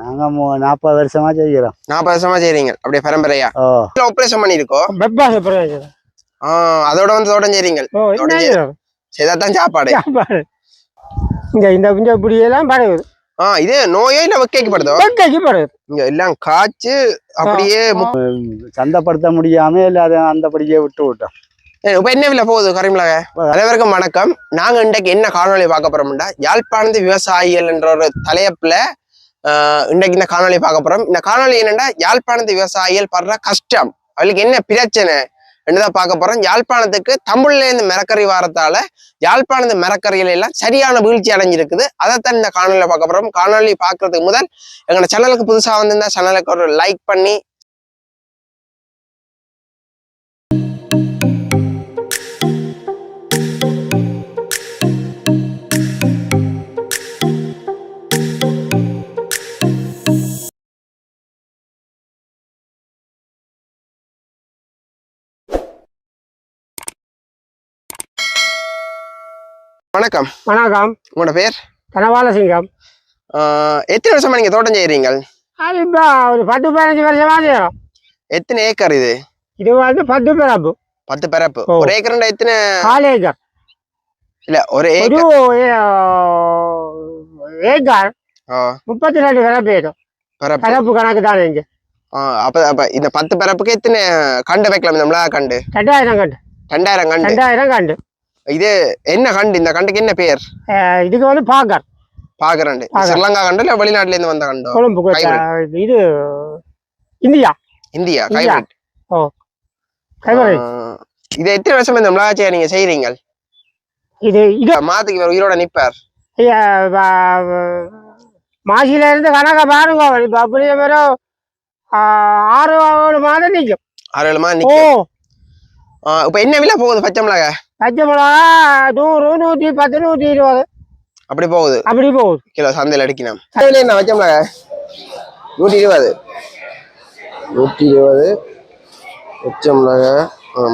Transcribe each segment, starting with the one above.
நாங்க நாற்பது வருஷமா செய்கிறோம். நாற்பது வருஷமா செய்றீங்க. அப்படியே பரம்பரையா? ஆபரேஷன் பண்ணிருக்கோம் வெப்பாச பிரயோஜனம் ஆஹ் அதோட வந்து தோட்டம் செய்றீங்க? செய்தாதான் சாப்பாடு. சாப்பாடு. இங்க இந்த இந்த இப்படியெல்லாம் பரவுது. ஆஹ் இது நோயோ இல்ல வைக்கப்படுதோ வெக்கைக்கு பரவுது. இங்க எல்லாம் காய்ச்சு அப்படியே சந்தைப்படுத்த முடியாம இல்லாத அந்த படியே விட்டு விட்டோம். இப்ப என்ன விலை போகுது? கரிமிளக? அனைவருக்கும் வணக்கம். நாங்க இன்றைக்கு என்ன காணொளி பார்க்க போறோம்னா யாழ்ப்பாணத்து விவசாயிகள் என்ற ஒரு தலையப்புல ஆஹ் இன்றைக்கு இந்த காணொளி பார்க்க போறோம். இந்த காணொளி என்னென்னா யாழ்ப்பாணத்து விவசாயிகள் படுற கஷ்டம். அவளுக்கு என்ன பிரச்சனை என்னதான் பார்க்க போறோம். யாழ்ப்பாணத்துக்கு தமிழ்லேருந்து மரக்கறி வாரத்தால யாழ்ப்பாணத்து மரக்கறிகள் எல்லாம் சரியான வீழ்ச்சி அடைஞ்சிருக்குது. அதைத்தான் இந்த காணொலியில பார்க்க போறோம். காணொலி பார்க்கறதுக்கு முதல் எங்களோட சேனலுக்கு புதுசாக வந்திருந்தா சேனலுக்கு ஒரு லைக் பண்ணி வணக்கம். வணக்கம். உங்களோட பேர்? கனவால சிங்கம் ஆஹ் எத்தனை வருஷமா நீங்க தோட்டம் செய்யறீங்க அது இப்போ ஒரு பத்து பதினஞ்சு வருஷமா செய்யறோம் எத்தனை ஏக்கர் இது? இது வந்து பத்து பிறப்பு. பத்து பரப்பு ஓ. ஒரு ஏக்கர்ண்டா எத்தனை? கால் ஏக்கர். இல்ல ஒரு ஏக்கர். ஏக்கர். முப்பத்தி ரெண்டு பிறப்பு பரப்பு பிறப்பு. கணக்கு தானே இங்க. அப்ப அப்ப இந்த பத்து பரப்புக்கு எத்தனை கண்டு வைக்கலாம் இந்த மிளகா கண்டு? ரெண்டாயிரம் கண்டு. ரெண்டாயிரம் கண்டு. ரெண்டாயிரம் கண்டு. இது என்ன கண்டு? இந்த கண்டுக்கு என்ன பேர்? இதுக்கு வந்து பாகர். ஸ்ரீலங்கா கண்டு இல்ல வெளிநாட்டுல இருந்து வந்த கண்டோ? கொழும்பு. இது இந்தியா. இந்தியா. கைவிரட் கைவரை இது எத்தனை வருஷமா இந்த மிளகா செய்ய நீங்க செய்யறீங்க இது இது மாத்துக்கு இவர் உயிரோட நிப்பார். மாசில இருந்து கணக்க பாருங்க. இப்ப அப்படியே வெறும் ஆறு ஏழு மாதம் நிற்கும் ஆறு ஏழு மாதம் ஓ. நிக்கும் இப்ப என்ன விலை போகுது பச்சை மிளகா பச்சை மிளகா நூறு நூற்றி பத்து நூற்றி இருபது. அப்படி போகுது. அப்படி போகுது. கிலோ சந்தையில் அடிக்கணும். விலை என்ன பச்சை மிளகா நூற்றி இருபது. நூற்றி இருபது. பச்சை மிளகா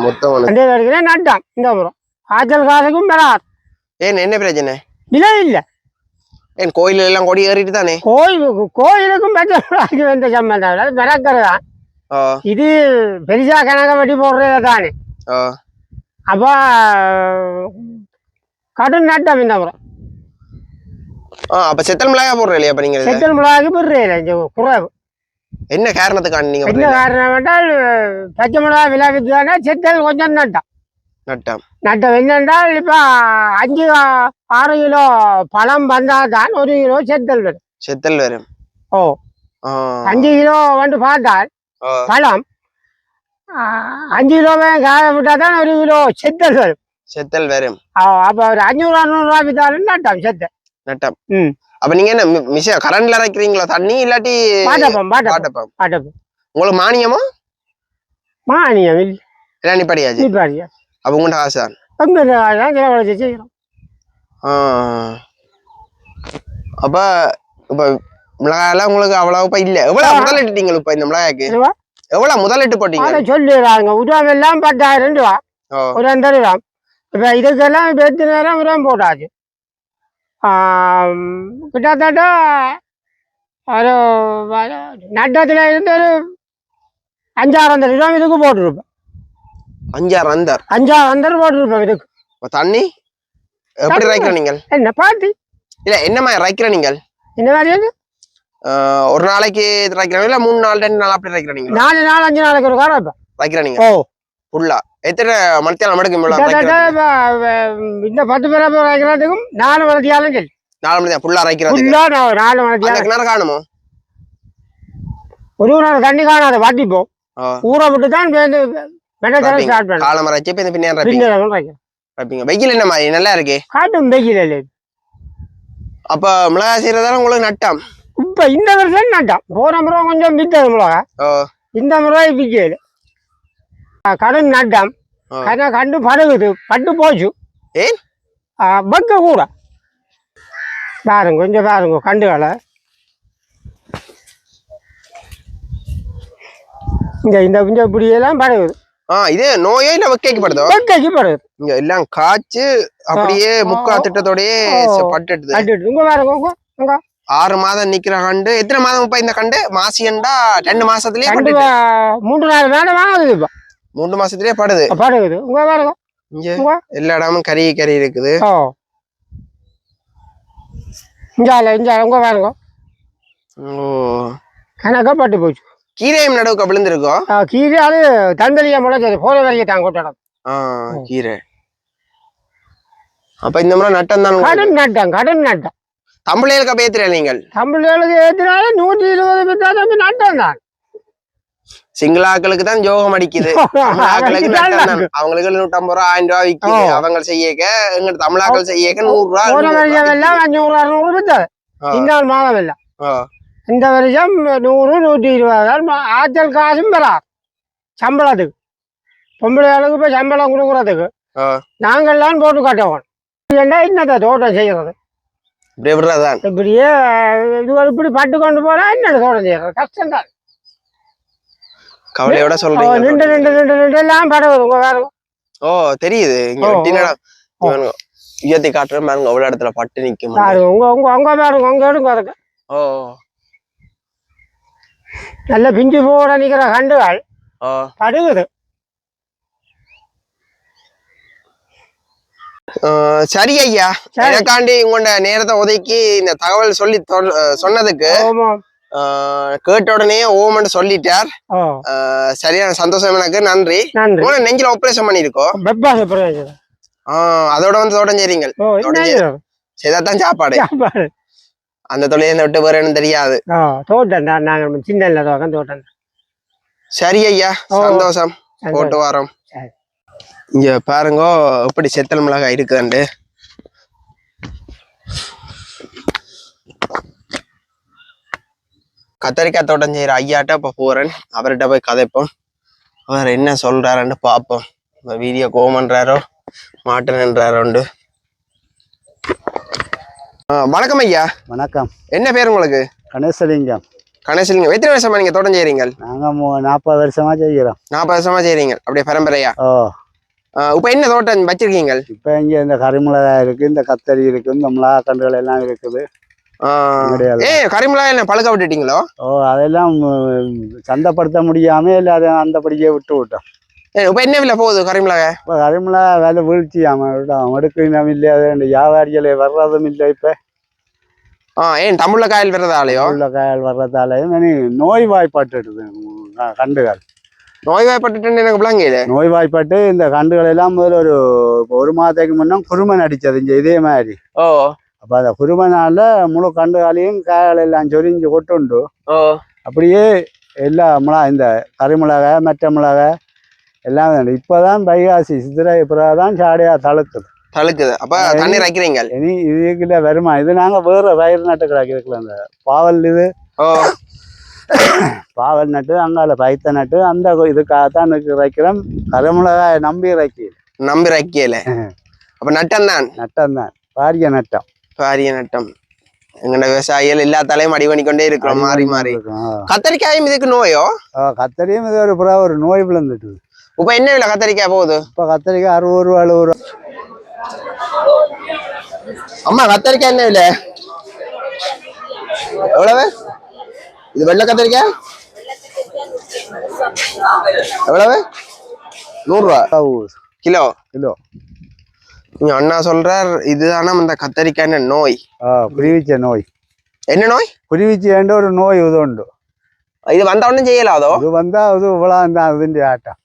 மொத்தம் ரெண்டு வரைக்கும் நட்டான் இந்த முறை ஆச்சல் காசுக்கும் பெறார் ஏன் என்ன பிரச்சனை? இல்லை இல்லை. ஏன் கோயில் எல்லாம் கொடி ஏறிட்டு தானே? கோயிலுக்கு கோயிலுக்கும் பச்சை மிளகாக்கு எந்த சம்பந்தம் இல்லை பிறக்கிறது இது பெரிசா கணக்க வெட்டி போடுறது தானே அப்போ கடும் நட்டம் இந்த முறை ஆ அப்ப செத்தல் மிளகா போடுற இல்லையா அப்ப? செத்தல் மிளகாக்கு பிறகு இந்த குறைவு. என்ன காரணத்துக்கான நீங்க என்ன போடுறீங்க? காரணம் என்றால் பச்சை மிளகா விலை விற்றுதானே செத்தல் கொஞ்சம் நட்டம் நட்டம் நட்டம் என்னென்றால் இப்போ அஞ்சு ஆறு கிலோ பழம் வந்தால் தான் ஒரு கிலோ செத்தல் வரும். செத்தல் வரும். ஓ. அஞ்சு கிலோ வந்து பார்த்தால் பழம் அஞ்சு கிலோவே காய விட்டால் தான் ஒரு கிலோ செத்தல் வரும். செத்தல் வரும். அப்போ ஒரு அஞ்சூறு அறுநூறுவா வித்தாலும் நட்டம் செத்தல். நட்டம். ம். அப்ப நீங்க என்ன மி- மிஷ கரண்ட்ல இறக்குறீங்களா? தண்ணி இல்லாட்டி பாட்டப்பம் பாட்டப்பம் பாட்டப்பம். உங்களுக்கு மானியமோ? மானியம் இல்லை. எல்லாம் நிப்படியாச்சு பாருங்க அப்ப உங்கள்ட்ட காசு தான் தான் செலவழிச்சு செய்கிறோம் ஆ. அப்ப இப்ப மிளகாயெல்லாம் உங்களுக்கு அவ்வளவு இப்ப இல்ல. எவ்வளவு முதலிட்டீங்க இப்ப இந்த மிளகாய்க்கு? எவ்வளவு முதலிட்டு போட்டீங்க? சொல்லிடுறாங்க. உரம் எல்லாம் பத்தாயிரம் ரூபா. ரெண்டு ரூபா. இப்போ இதுக்கெல்லாம் எத்தனை நேரம் உரம் போட்டாச்சு? கிட்டத்தட்ட ஒரு நட்டத்தில் இருந்து ஒரு அஞ்சாயிரம் ரூபா இதுக்கு போட்டிருப்பேன் அஞ்சாறு அந்தர். அஞ்சாயிரம் போட்டிருப்பேன் இதுக்கு. தண்ணி? எப்படி. ரைக்கிற நீங்கள்? என்ன பாட்டி? இல்ல என்ன மாதிரி ரைக்கிற நீங்கள்? இந்த மாதிரி ஒரு நாளைக்கு இது ரைக்கிறீங்க இல்ல மூணு நாள் ரெண்டு நாள் அப்படி ரைக்கிற நீங்க நாலு நாள் அஞ்சு நாளைக்கு ஒரு காரம் நீங்க ஓ. ஃபுல்லா? எத்தனை மணித்தேலம் வ- இந்த பத்து பேரை வைக்கிறதுக்கும் நாலு மணித்தியாலும் சரி நாலு மணி ஃபுல்லா நான் நாலு மணித்தியாலும் நேரம் காணுமோ? ஒரு நாள் தண்ணி காணாத வாட்டிப்போம். ஊற விட்டு தான் வைப்பீங்க. ஸ்டார்ட் பண்ணேன். காலம் இப்ப பின்னாடி வெயில் என்ன மாதிரி? நல்லா இருக்கு. காட்டும் வெயில் அப்ப மிளகாய் செய்யறதால உங்களுக்கு நட்டம். இப்ப இந்த வருஷம் நட்டான் போன முறை கொஞ்சம் வித்தது மிளகா இந்த முறை விற்கல கடன் நட்டம். கண்ணை கண்டு படுகுது. பட்டு போச்சு. பக்க கூட. பாருங்க கொஞ்சம் பாருங்க கண்டுகளை இங்க இந்த இந்த இப்படியெல்லாம் படுகுது. இது நோயே இல்ல வைக்கப்படுதோ பக்கைக்கு படுகுது. இங்க எல்லாம் காய்ச்சு அப்படியே. முக்கா திட்டத்தோடயே ஓ. பட்டுடுது. கட்டுட்டு இங்க பாருங்க ஆறு மாதம் நிக்கிற கண்டு. எத்தனை மாதம் இப்ப இந்த கண்டு? மாசியண்டா ரெண்டு மாசத்துலயே மூன்று நாலு நாள் வாங்குது இப்போ. மூணு மாசத்துலயே படுது. படுகுது. இங்க எல்லா இடமும் கறி கறி இருக்குது. இஞ்சால இஞ்சால உங்க பாருங்க ஓ. கணக்கா பட்டு போச்சு. கீரையும் நடுவுக்கு விழுந்திருக்கோ? கீரை அது தந்தலியா முளைச்சது. போற வரைக்கும் ஆ கீரை. அப்ப இந்த முறை நட்டம் தான் கடன் நட்டம் கடன் நட்டம். தமிழர்களுக்கு பேத்துற நீங்கள். தமிழர்களுக்கு ஏற்றினாலும் நூற்றி இருபது பேர் நட்டம் தான் சிங்களாக்களுக்கு தான் யோகம் அடிக்குது. அவங்களுக்கு நூற்றம்பது ரூபா ஆயிரம் ரூபாய் விக்குது. ஓ. அவங்க செய்யக்க எங்க தமிழாக்கள் செய்யக்க நூறு ரூபா நூறு வருஷம் ரூபா. அஞ்சூறு அறுநூறு வித்தது. இந்த மாதம் இல்லை. இந்த வருஷம் நூறு நூற்றி இருபது. ஆச்சல் காசும் பெறா சம்பளத்துக்கு. பொம்பளைகளுக்கு இப்போ சம்பளம் கொடுக்குறதுக்கு. நாங்கள்லாம் போட்டு காட்டவோம் ஏண்டா என்னத்தை தோட்டம் செய்யறது? இப்படியே விடுறதுதான் இப்படியே இது இப்படி பட்டு கொண்டு போனா என்ன செய்யறது கஷ்டம் தான் கவலையோட சொல்றீங்க. நின்று நின்று நின்று எல்லாம் படகுது உங்க வேற ஓ தெரியுது. இங்க வெட்டினா. இவனுங்க உயர்த்தி காட்டுற பாருங்க அவ்வளவு இடத்துல பட்டு நிக்கும். உங்க உங்க உங்க பாருங்க உங்க எடுங்க அதுக்கு ஓ நல்ல பிஞ்சு போட நிக்கிற கண்டுகள் படுகுது. சரி ஐயா. எனக்காண்டி உங்களோட நேரத்தை ஒதுக்கி இந்த தகவல் சொல்லி சொன்னதுக்கு கேட்ட உடனே ஓமன்னு சொல்லிட்டார். சரியான சந்தோஷம் எனக்கு. நன்றி. நெஞ்சில ஆபரேஷன் பண்ணிருக்கோம் அதோட வந்து. இது? செய்தாதான் சாப்பாடு. அந்த தொழிலை விட்டு வேற எனக்கு தெரியாது. தோட்டம் சின்ன தோட்டம் சரி ஐயா. சந்தோஷம். போட்டு வரோம். இங்க பாருங்க எப்படி செத்தல் மிளகாய் இருக்குதுண்டு கத்தரிக்காய் தோட்டம் செய்யற ஐயாட்ட இப்ப போறேன். அவர்கிட்ட போய் கதைப்போம். அவர் என்ன சொல்றாருன்னு பார்ப்போம் இந்த வீடியோ கோமன்றாரோ மாட்டேன்ன்றாரோண்டு வணக்கம் ஐயா. வணக்கம். என்ன பேர் உங்களுக்கு? கணேசலிங்கம். கணேசலிங்க எத்தனை வருஷமா நீங்க தோட்டம் செய்றீங்க? நாங்கள் நாற்பது வருஷமா செய்கிறோம். நாற்பது வருஷமா செய்றீங்க. அப்படியே பரம்பரையா? ஓ. இப்ப என்ன தோட்டம் வச்சிருக்கீங்க இப்போ இங்கே இந்த கரிமிளகாய் இருக்கு இந்த கத்தரி இருக்கு இந்த மிளகா கன்றுகள் எல்லாம் இருக்குது. ஏ கரிமிளகா என்ன பழுக்க விட்டுட்டீங்களோ? ஓ அதெல்லாம் சந்தைப்படுத்த முடியாம எல்லாரும் அந்த படியே விட்டு விட்டோம். இப்ப என்ன விலை போகுது கரிமிளகா இப்போ கரிமிளகா விலை விட்டோம் எடுக்கணும் இல்லை அது வியாபாரிகள் வர்றதும் இல்லை இப்போ. ஆ ஏன் தமிழ்ல காயல் விரதாலயோ உள்ள காயல் வர்றதாலையும் நோய் வாய்ப்பாட்டுடுது க- கண்டுகள். நோய்வாய்ப்பட்டுட்டு எனக்கு விளங்கல நோய் வாய்ப்பாட்டு இந்த கண்டுகள் எல்லாம் முதல்ல ஒரு ஒரு மாதத்துக்கு முன்னே குருமன் அடிச்சது இங்கே இதே மாதிரி. ஓ. அப்போ அந்த குருமனால முழு கண்டுகளையும் காய்கள் எல்லாம் சொரிஞ்சு கொட்டுண்டு. ஓ. அப்படியே எல்லா மிளகா இந்த கரிமிளகாய் மெட்ட மிளகாய் எல்லாம் இப்போதான் வைகாசி சித்திரை பிறகு தான் சாடியா தழுக்குது. தழுக்குது. அப்ப தண்ணீர் வைக்கிறீங்க இனி இதுக்குள்ள வருமா? இது நாங்கள் வேற பயிர் நட்டு கிடக்குதுக்குள்ள அந்த பாவல் இது. பாவல் நட்டு அங்கால பைத்த நட்டு அந்த இதுக்காகத்தான் இதுக்கு வைக்கிறோம் கரிமிளகாய் நம்பி இறக்கி நம்பி வைக்கல அப்ப நட்டம் தான்? நட்டம் தான். பாரிய நட்டம். பாரிய நட்டம். எங்கட விவசாயிகள் எல்லா தலையும் அடி பண்ணி கொண்டே இருக்கிறோம் மாறி மாறி. கத்தரிக்காயும் இதுக்கு நோயோ? கத்தரியும் இது ஒரு புறா ஒரு நோய் விழுந்துட்டு இப்ப என்ன விலை கத்தரிக்காய் போகுது? இப்போ கத்தரிக்காய் அறுபது ரூபா எழுபது ரூபா. அம்மா கத்தரிக்காய் என்ன விலை? எவ்வளவு? இது வெள்ளை கத்திரிக்காய் எவ்வளவு? நூறுரூவா. கிலோ. கிலோ. நீங்க அண்ணா சொல்றார் இதுதானா இந்த கத்தரிக்கான நோய். புரிவிச்ச நோய். என்ன நோய்? புரிவிச்ச ஒரு நோய் இது உண்டு. இது வந்த ஒன்றும் செய்யலாதோ இது வந்தா இது இவ்வளவு தான் இதுன்ற ஆட்டம்.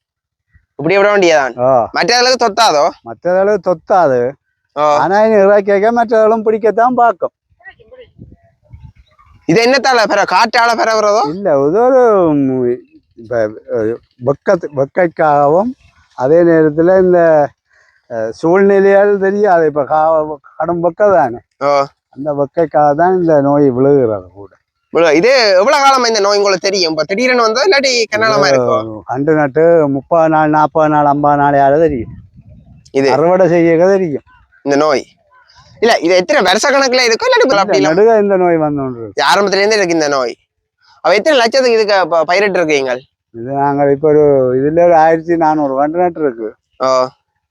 இப்படி விட வேண்டியதான் மற்றதளவுக்கு தொத்தாதோ? மற்றதளவுக்கு தொத்தாது. ஆனா இறக்க மற்றதெல்லாம் பிடிக்கத்தான் பார்க்கும். இது என்னத்தால பெற காற்றால பெறவுறதோ? இல்லை இது ஒரு இப்போ வெக்கத்து வெக்கைக்காகவும் அதே நேரத்தில் இந்த சூழ்நிலையால் தெரியாது அது இப்போ கா கடும் வெக்க தானே அந்த வெக்கைக்காக தான் இந்த நோய் விழுகிறது கூட. இதே எவ்வளவு காலமா இந்த நோய் உங்களுக்கு தெரியும்? இப்போ திடீர்னு வந்தா இல்லாட்டி கண்ணாலமா இருக்கும் கண்டு நட்டு முப்பது நாள் நாற்பது நாள் ஐம்பது நாள் யாரும் தெரியும். இது? அறுவடை செய்ய தெரியும். இந்த நோய்? இல்ல இது எத்தனை வருஷ கணக்குல இருக்கும் இல்ல நடுக இந்த நோய் வந்தோன்று ஆரம்பத்துல இருந்தே இருக்கு இந்த நோய் அவ எத்தனை லட்சத்துக்கு இதுக்கு பயிரிட்டு இருக்கீங்க இது நாங்கள் இப்போ ஒரு இதுல ஒரு ஆயிரத்தி நானூறு வண்டு நட்டு இருக்கு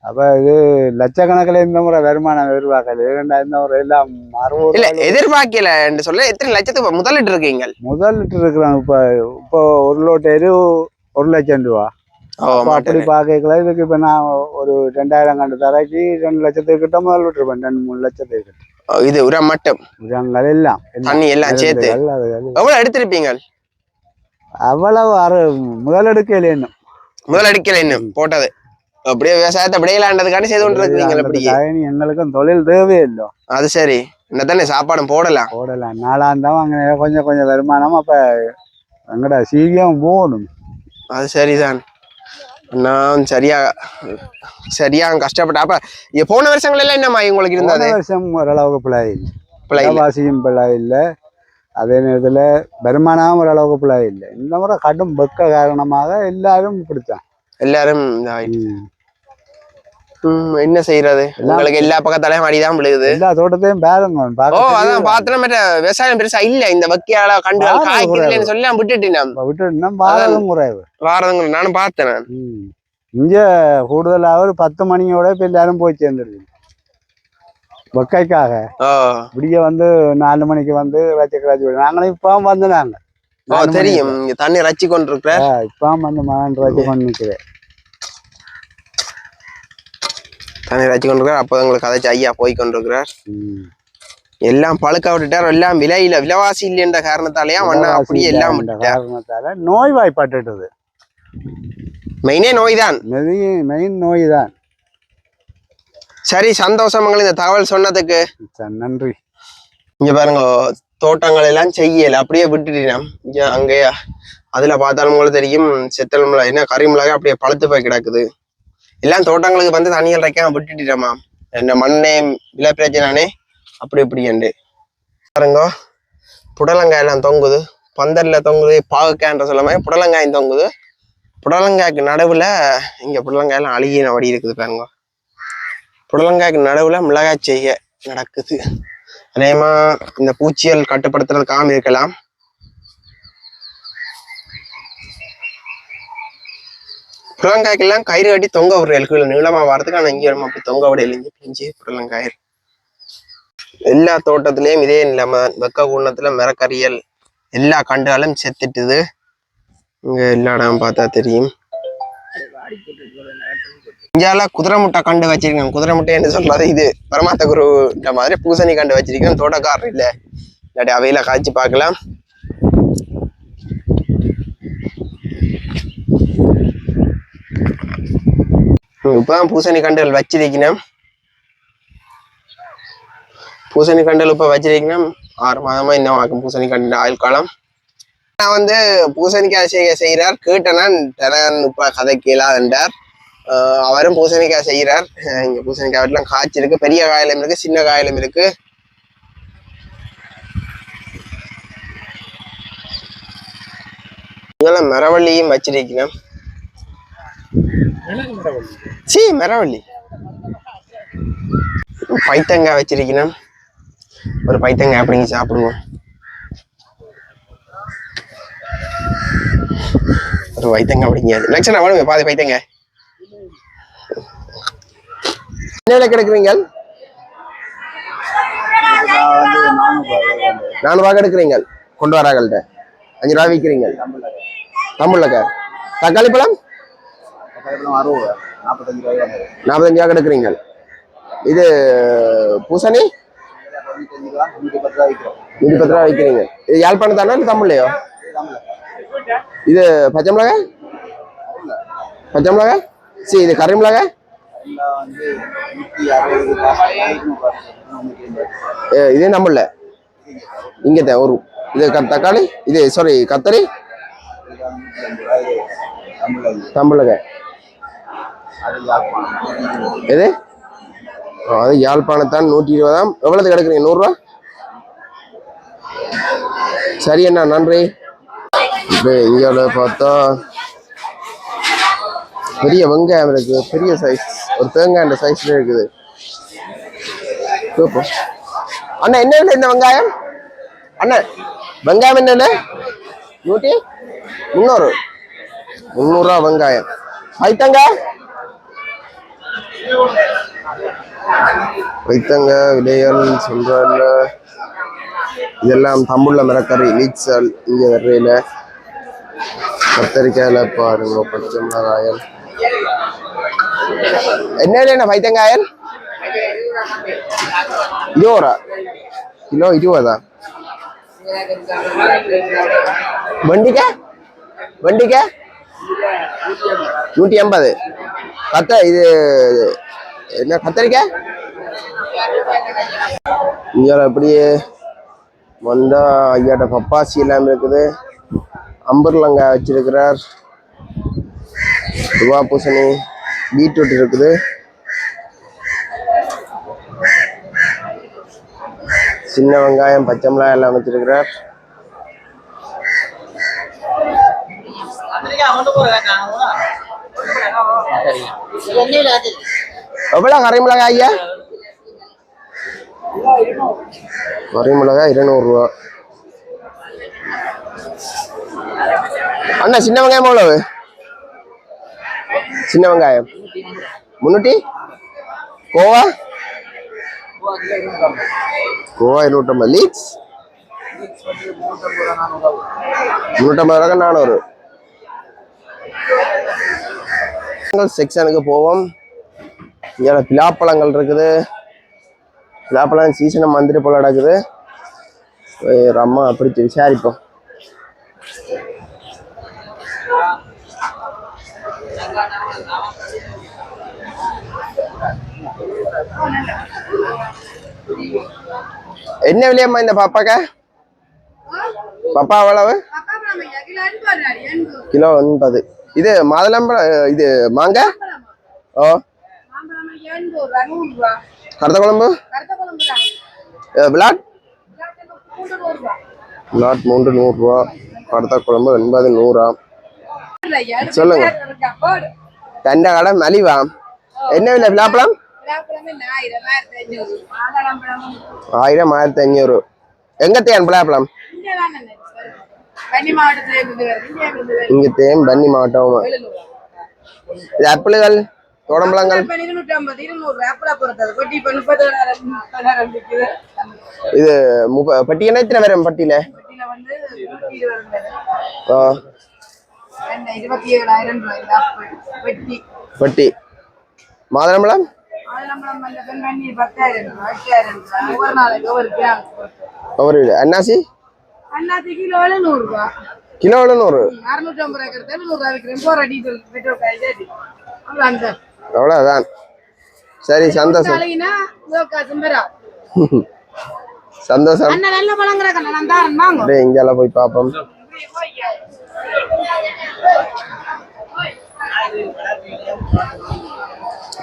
அப்ப இது லட்சக்கணக்கில் இந்த முறை வருமானம் எதிர்பார்க்கல ஏன்னா இந்த முறை எல்லாம் அறுபது இல்ல எதிர்பார்க்கல என்று சொல்ல எத்தனை லட்சத்துக்கு முதலிட்டு இருக்கீங்க முதலிட்டு இருக்கிறாங்க இப்ப இப்போ ஒரு லோட் எரு ஒரு லட்சம் ரூபா அப்படி பார்க்கல இதுக்கு இப்ப நான் ஒரு ரெண்டாயிரம் கண்டு தரைக்கு ரெண்டு லட்சத்துக்கு கிட்ட முதல் விட்டுருப்பேன் ரெண்டு மூணு லட்சத்துக்கு கிட்ட. இது உரம் மட்டும்? உரங்கள் எல்லாம். தண்ணி எல்லாம் சேர்த்து. எவ்வளவு எடுத்திருப்பீங்க அவ்வளவு அறு முதலெடுக்கல இன்னும் முதல் அடிக்கல இன்னும் போட்டது. அப்படியே விவசாயத்தை அப்படியே இல்லாண்டதுக்காண்டி செய்து கொண்டு இருக்கீங்க அப்படி எங்களுக்கும் தொழில் தேவையில்லை அது சரி. என்ன தானே சாப்பாடும் போடலாம். போடலாம். நாளாந்தம் அங்கே கொஞ்சம் கொஞ்சம் வருமானம் அப்ப எங்கட சீக்கிரம் போகணும். அது சரிதான். நான் சரியா சரியா கஷ்டப்பட்ட அப்ப போன வருஷங்கள் எல்லாம் என்னம்மா உங்களுக்கு இருந்தது? வருஷம் ஓரளவுக்கு பிள்ளை இல்லை. பிள்ளை. விலைவாசியும் பிள்ளை இல்லை. அதே நேரத்தில் வருமானம் ஓரளவுக்கு பிள்ளை இல்லை. இந்த முறை கடும் வெக்க காரணமாக எல்லாரும் இப்படித்தான். எல்லாரும் என்ன செய்யறது உங்களுக்கு எல்லா பக்கத்தாலையும் அடிதான் விழுகுது. எல்லா தோட்டத்தையும் பாருங்க ஓ அதான் பாத்திரம் விவசாயம் பெருசா இல்ல. இந்த வக்கியால கண்டுகள் வாரம் காய்க்குதுன்னு சொல்லி நான் விட்டுட்டேன் நான். விட்டு இன்னும் பாரதும் குறைவு. வாரதுங்க நானும் பார்த்தேன். இங்க கூடுதலாக ஒரு பத்து மணியோட இப்ப எல்லாரும் போய் சேர்ந்துருக்கு வெக்கைக்காக. விடிய வந்து நாலு மணிக்கு வந்து வச்சுக்கிறாச்சு நாங்களும் இப்போ வந்து நாங்க. தெரியும். தண்ணி ரச்சி கொண்டு இருக்கிற இப்போ வந்து மகன் வச்சு கொண்டு நிற்கிறேன் தண்ணி ரச்சி கொண்டு இருக்கிறார் அப்போ உங்களுக்கு கதைச்சு ஐயா போய் கொண்டு இருக்கிறார் ம். எல்லாம் பழுக்க விட்டுட்டார். எல்லாம் விலையில விலைவாசி இல்லைன்ற காரணத்தாலயா மண்ணா அப்படியே எல்லாம் காரணத்தால நோய் வாய்ப்பட்டுட்டது மெயினே நோய் தான் மெயின் நோய் தான் சரி சந்தோஷமங்கள் இந்த தகவல் சொன்னதுக்கு. நன்றி. இங்க பாருங்க தோட்டங்கள் எல்லாம் செய்யல. அப்படியே விட்டுட்டேன் இங்க அங்கே அதுல பார்த்தாலும் உங்களுக்கு தெரியும். செத்தல் மிளகாய் என்ன கறி மிளகாய் அப்படியே பழுத்து போய் கிடக்குது. எல்லாம் தோட்டங்களுக்கு வந்து தண்ணிகள் வைக்காம விட்டுட்டேமா என்ன மண்ணே விலை பிரச்சனானே அப்படி இப்படி என்று பாருங்க புடலங்காய் எல்லாம் தொங்குது. பந்தரில் தொங்குது பாகுக்காய்ன்ற மாதிரி புடலங்காயும் தொங்குது. புடலங்காய்க்கு நடுவில் இங்கே புடலங்காயெல்லாம் அழுகின வடி இருக்குது பாருங்க. புடலங்காய்க்கு நடுவில் மிளகாய் செய்ய நடக்குது. அதேமா இந்த பூச்சிகள் கட்டுப்படுத்துறதுக்காக இருக்கலாம். புடலங்காய்க்கெல்லாம் கயிறு கட்டி தொங்க விடுற எழுக்குள்ள நீளமா வரதுக்கு ஆனா இங்க நம்ம அப்படி தொங்க விட இல்லைங்க பிஞ்சு புடலங்காய் எல்லா தோட்டத்திலயும் இதே நிலைமை தான். வெக்க குணத்துல மரக்கறியல் எல்லா கண்டுகளும் செத்துட்டுது. இங்க எல்லா இடம் பார்த்தா தெரியும். இங்கால குதிரை முட்டை கண்டு வச்சிருக்கேன் குதிரை முட்டை என்ன சொல்றது இது பரமாத்த குரு இந்த மாதிரி பூசணி கண்டு வச்சிருக்கேன் தோட்டக்காரர் இல்ல. இல்லாட்டி அவையில காய்ச்சி பார்க்கலாம். இப்பதான் பூசணி கண்டுகள் வச்சிருக்கணும் பூசணி கண்டல் இப்ப வச்சிருக்கணும் ஆறு மாதமா இன்னும் ஆகும் பூசணி கண்டு ஆயுள் காலம். நான் வந்து பூசணிக்காய் செய்ய செய்கிறார். கேட்டனான் தனன் இப்ப கதை கீழா என்றார் அவரும் பூசணிக்காய் செய்கிறார். இங்கே பூசணிக்காய் வீட்டுலாம் காய்ச்சி இருக்கு பெரிய காயிலும் இருக்கு சின்ன காயிலும் இருக்கு. இதெல்லாம் மரவள்ளியும் வச்சிருக்கணும் சீ மரவள்ளி. பைத்தங்காய் வச்சிருக்கணும். ஒரு பைத்தங்காய் அப்படிங்க சாப்பிடுவோம். ஒரு பைத்தங்காய் அப்படிங்க லட்சணம் வேணும் பாதி பைத்தங்காய். என்ன விலை கிடைக்குறீங்க நானூறு ரூபா எடுக்கிறீங்க கொண்டு வராங்கள்ட்ட அஞ்சு ரூபா விற்கிறீங்க தமிழ்லக்க தக்காளி பழம்? நாற்பத்தஞ்சு ரூபா எடுக்கிறீங்க இது பூசணி? நூற்றி பத்து ரூபா விற்கிறீங்க இது யாழ்ப்பாணம் தானே இல்லை தமிழ்லையோ? இது பச்சை மிளகாய் பச்சை மிளகாய் சரி இது கறி மிளகாய் இதே நம்மள இங்க ஒரு இது தக்காளி? இது சாரி கத்தரி? தமிழக. எது? அது யாழ்ப்பாணத்தான் நூற்றி இருபதாம் எவ்வளவு கிடைக்குறீங்க நூறுரூவா? சரி அண்ணா நன்றி. இப்போ இங்கே பார்த்தா பெரிய வெங்காயம் இருக்குது. பெரிய சைஸ் ஒரு தேங்காய் சைஸ்ல இருக்குது. சூப்பர் அண்ணா என்ன இந்த வெங்காயம்? அண்ணா வெங்காயம் என்ன நூற்றி முந்நூறு. முந்நூறுரூவா வெங்காயம். பைத்தங்காய் வைத்தங்க விலைகள் சொல்கிறாங்க இதெல்லாம் தமிழ்ல மிளக்கறி நீச்சல். இங்கே வர்றையில் கத்தரிக்காயில் பாருங்க பச்சை மிளகாயல். என்ன என்ன வைத்தங்காயல்? இருபது? கிலோ இருபதா? வண்டிக்க? வண்டிக்க? நூற்றி ஐம்பது. கத்த இது என்ன கத்தரிக்காய் இங்கே அப்படியே வந்தால் ஐயாட்ட பப்பாசி எல்லாம் இருக்குது. அம்பர்லங்காய் வச்சிருக்கிறார். துவா பூசணி பீட்ரூட் இருக்குது. சின்ன வெங்காயம் பச்சை மிளகாய் எல்லாம் வச்சிருக்கிறார். எவ்வளோ கரை மிளகாய் ஐயா கரை மிளகாய் இருநூறுவா அண்ணா சின்ன வெங்காயம் எவ்வளவு சின்ன வெங்காயம் முன்னூற்றி கோவா கோவா இருநூற்றம்பது லீக்ஸ் முன்னூற்றம்பது ரூபா நானூறு செக்ஷனுக்கு போவோம். இங்கே பிலாப்பழங்கள் இருக்குது. பிலாப்பழம் சீசனை மந்திரி போல நடக்குது அம்மா பிடிச்சி விசாரிப்போம். என்ன விலையம்மா இந்த பாப்பாக்க? பாப்பா எவ்வளவு? கிலோ எண்பது. இது மாதுளம்பழம் இது மாங்காய் ஓ. கருத்த குழம்பு? விளாட்? விளாட் மூன்று நூறுரூவா. கருத்த குழம்பு எண்பது நூறா. சொல்லுங்க. தண்டை கடை மலிவா. என்ன விலை? விழாப்பழம்? ஆயிரம் ஆயிரத்தி அஞ்சூறு எங்க தேன் விழாப்பழம்? இங்கே தேன் பன்னி மாவட்டம். இது ஆப்பிள்கள் தோடம்பழங்கள் இது பட்டி என்ன எத்தனை வரும் பட்டியில? பட்டி. மாதுளம்பழம்? ஒவ்வொரு அன்னாசி? அண்ணாத்தி கிலோ எழுநூறு ரூபாய் கிலோ நூறு. அறுநூற்றி ஐம்பது ரூபாய் இருக்கிறது எழுநூறு ரூபாய் விற்கிறேன் போற டீசல் பெட்ரோல் காய்ச்சி அவ்வளோ அந்த அவ்வளோதான் சரி சந்தோஷம். சந்தோஷம். அப்படியே இங்கெல்லாம் போய் பார்ப்போம்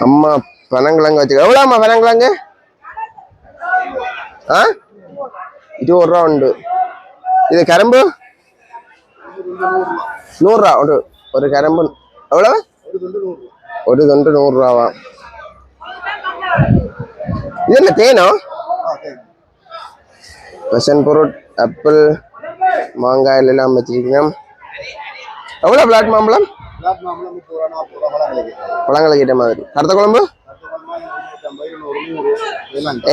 அம்மா பனங்கிழங்கு வச்சு எவ்வளோ அம்மா பனங்கிழங்கு? ஆ? இருபது ரூபா உண்டு. இது கரும்பு? நூறுரூவா. ஒரு ஒரு கரும்பு. எவ்வளோ ஒரு தொண்டு நூறுரூவாவா இது என்ன தேனோ? பசன் பொருட் ஆப்பிள் மாங்காய் எல்லாம் வச்சிருக்கீங்க. எவ்வளோ பிளாட் மாம்பழம்? பழங்களை கேட்ட மாதிரி. கருத்த குழம்பு?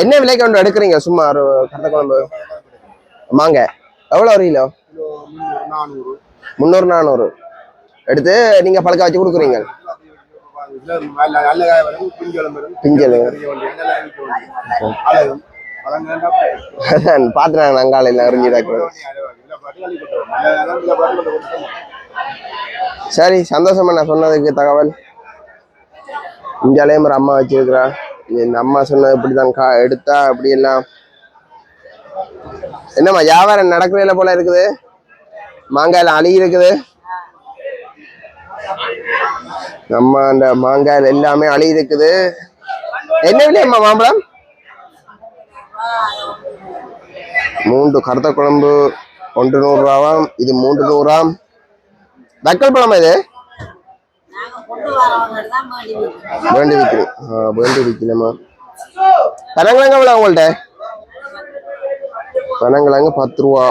என்ன விலைக்கு ஒன்று எடுக்கிறீங்க? சும்மா ஒரு கருத்த குழம்பு. மாங்காய். எவ்வளோ ஒரு கிலோ? முந்நூறு நானூறு. எடுத்து நீங்க பழக்க வச்சு கொடுக்குறீங்க. பிஞ்சல் பார்த்துனாங்க நங்காலையில் அறிஞ்சிடாக்கு சரி சந்தோஷமா நான் சொன்னதுக்கு தகவல். இந்தியாலேயும் ஒரு அம்மா வச்சிருக்கிறா. இந்த அம்மா சொன்னது இப்படிதான் கா எடுத்தா அப்படி எல்லாம் என்னம்மா வியாபாரம் நடக்கவே போல இருக்குது. மாங்காயில் அழி இருக்குது. நம்ம அந்த மாங்காயில் எல்லாமே அழி இருக்குது. என்ன விலையம்மா மாம்பழம்? மூன்று கருத்த குழம்பு ஒன்று நூறுரூவாம் இது மூன்று நூறாம் தக்கல் பழமா இது? வேண்டி விற்கிறேன். வேண்டி விற்கலாமா பனங்கிழங்கு எவ்வளோ உங்கள்கிட்ட பனங்கிழங்கு பத்து ரூபா.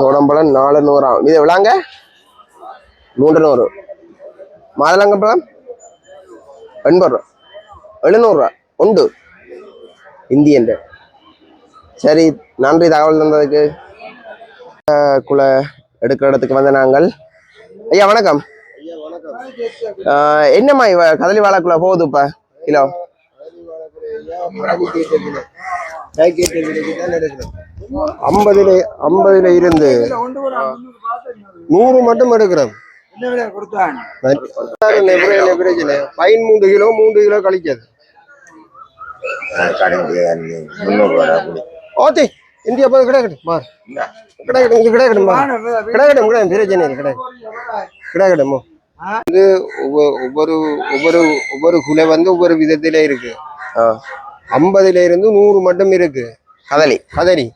தோடம்பழம் நாலு நூறா. இது எவ்வளாங்க? மூன்று நூறு மாதுளங்கப்பழம் எண்பது ரூபா. எழுநூறுரூவா உண்டு. இந்தியன். சரி நன்றி தகவல் தந்ததுக்கு. குல எடுக்கிற இடத்துக்கு வந்த நாங்கள். ஐயா வணக்கம். என்னம்மா இவ கதலி வாழைக்குள்ள போகுது இப்ப? கிலோ ஐம்பதுல ஐம்பதுல இருந்து நூறு மட்டும் எடுக்கிறோம். பைன் மூன்று கிலோ மூன்று கிலோ கழிக்காது. ஓகே இந்தியா போய் கிடைக்கட்டும் மார் கிடைக்கட்டும் இங்க கிடைக்கட்டும் கிடைக்கட்டும் கிடையாது பிரச்சனை இல்லை கிடைக்கும் கிடைக்கட்டும் வந்து ஒவ்வொரு ஒவ்வொரு ஒவ்வொரு ஒவ்வொரு குலை வந்து ஒவ்வொரு விதத்திலே இருக்கு. ஐம்பதுல இருந்து நூறு மட்டும் இருக்கு. கதலி. கதறி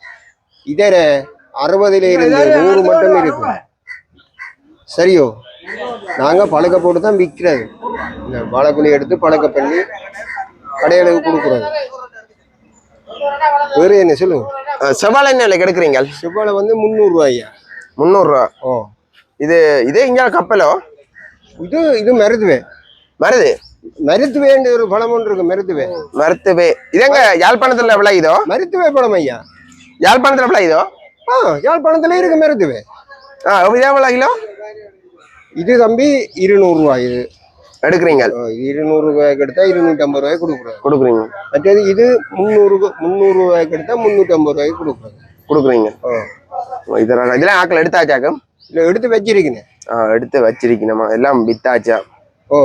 இதர அறுபதுல இருந்து நூறு மட்டும் இருக்கு. சரியோ? நாங்க பழக்க போட்டு தான் விற்கிறது இந்த வாழைக்குழி எடுத்து பழக்க பண்ணி கடைகளுக்கு கொடுக்குறோம் வேறு என்ன சொல்லுங்க செவ்வாழை என்ன விலைக்கு எடுக்கிறீங்க செவ்வாழை வந்து முந்நூறு ரூபாய்யா முந்நூறுரூவா ஓ. இது இதே இங்கே கப்பலோ? இது இது மருத்துவே வருது மருத்துவேன்ற ஒரு பழம் ஒன்று இருக்கு மருத்துவே. மருத்துவே. இதெங்க யாழ்ப்பாணத்துல விளையுதோ மருத்துவே பழம் ஐயா. யாழ்ப்பாணத்துல விளையுதோ ஆ யாழ்ப்பாணத்துல இருக்கு மருத்துவே. ஆ இதே எவ்வளோ கிலோ? இது தம்பி இருநூறு ரூபாய் இது. எடுக்கிறீங்க. இருநூறு ரூபாய்க்கு எடுத்தா இருநூற்றி ஐம்பது ரூபாய்க்கு கொடுக்குறோம் கொடுக்குறீங்க. மற்றது இது முந்நூறு முந்நூறு ரூபாய்க்கு எடுத்தா முந்நூற்றி ஐம்பது ரூபாய்க்கு கொடுக்குறோம் கொடுக்குறீங்க. இதெல்லாம் இதெல்லாம் ஆக்கள் எடுத்தாச்சாக்கம் இல்லை எடுத்து வச்சிருக்கேன். ஆ எடுத்து வச்சிருக்கணுமா எல்லாம் வித்தாச்சா? ஓ.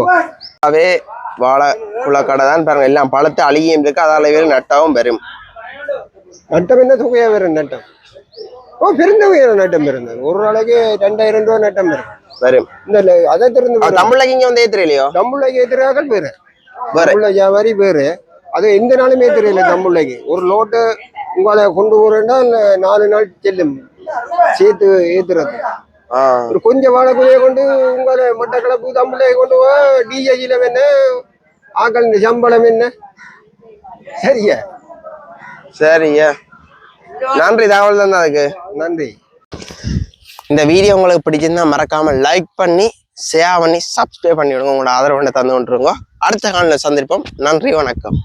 அவே வாழை குளக்கடை தான் பாருங்க. எல்லாம் பழத்து அழுகியும் இருக்கு. அதால வேறு நட்டாவும் வரும் நட்டம் என்ன தொகையா வரும் நட்டம்? ஓ பெருந்தொகையான நட்டம் இருந்தது ஒரு நாளைக்கு ரெண்டாயிரம் ரூபா நட்டம் வரும். வரும். இந்த அதை திறந்து தமிழ்ல இங்க வந்து ஏத்துறீங்களோ தமிழ்லைக்கு ஏத்துறாக்கள் வேறு. தமிழ்ல வியாபாரி வேறு. அது எந்த நாளுமே தெரியல தமிழ்லைக்கு ஒரு லோட்டு உங்களை கொண்டு போறேன்னா நாலு நாள் செல்லும். சேர்த்து ஏத்துறது. கொஞ்சம் வாழைக்குழியை கொண்டு உங்களை மட்டக்களப்பு தமிழை கொண்டு போ டிஜேஜில என்ன ஆக்கள் சம்பளம் என்ன? சரியா சரியா நன்றி தகவல் தான் அதுக்கு. நன்றி. இந்த வீடியோ உங்களுக்கு பிடிச்சிருந்தா மறக்காம லைக் பண்ணி ஷேர் பண்ணி சப்ஸ்கிரைப் பண்ணி விடுங்க உங்களோட ஆதரவு தந்து கொண்டுருங்க அடுத்த காலில் சந்திப்போம். நன்றி வணக்கம்.